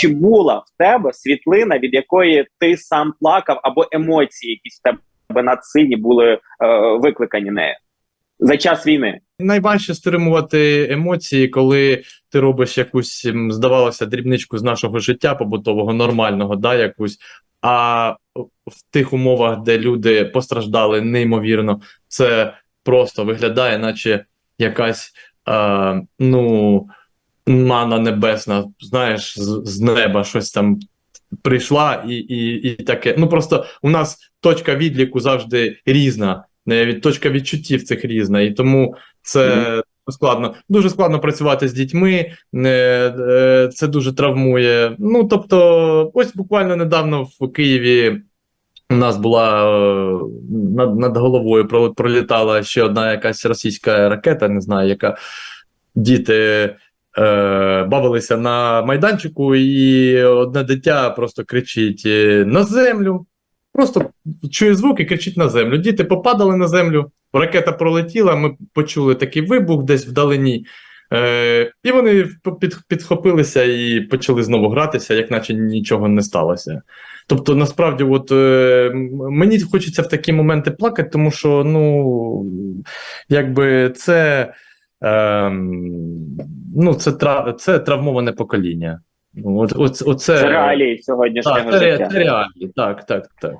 чи була в тебе світлина, від якої ти сам плакав, або емоції, якісь в тебе надсильні були е, викликані нею за час війни? Найважче стримувати емоції, коли ти робиш якусь, здавалося, дрібничку з нашого життя побутового, нормального, да, якусь. А в тих умовах, де люди постраждали неймовірно, це просто виглядає, наче якась е, ну, мана небесна, знаєш, з, з неба щось там прийшла, і, і, і таке. Ну просто у нас точка відліку завжди різна, від- точка відчуттів цих різна, і тому це складно. Дуже складно працювати з дітьми, е, це дуже травмує. Ну тобто, ось буквально недавно в Києві. У нас була е, над, над головою пролітала ще одна якась російська ракета, не знаю, яка діти бавилися на майданчику, і одне дитя просто кричить е, на землю. Просто чує звук і кричить на землю. Діти попадали на землю, ракета пролетіла, ми почули такий вибух десь вдалині. Е, і вони під, підхопилися і почали знову гратися, як наче нічого не сталося. Тобто, насправді, от е, мені хочеться в такі моменти плакати, тому що ну, якби це, е, ну це трав, це травмоване покоління. От, от, оце, це реалії сьогоднішнього так, життя. Це, реалії, так, так, так.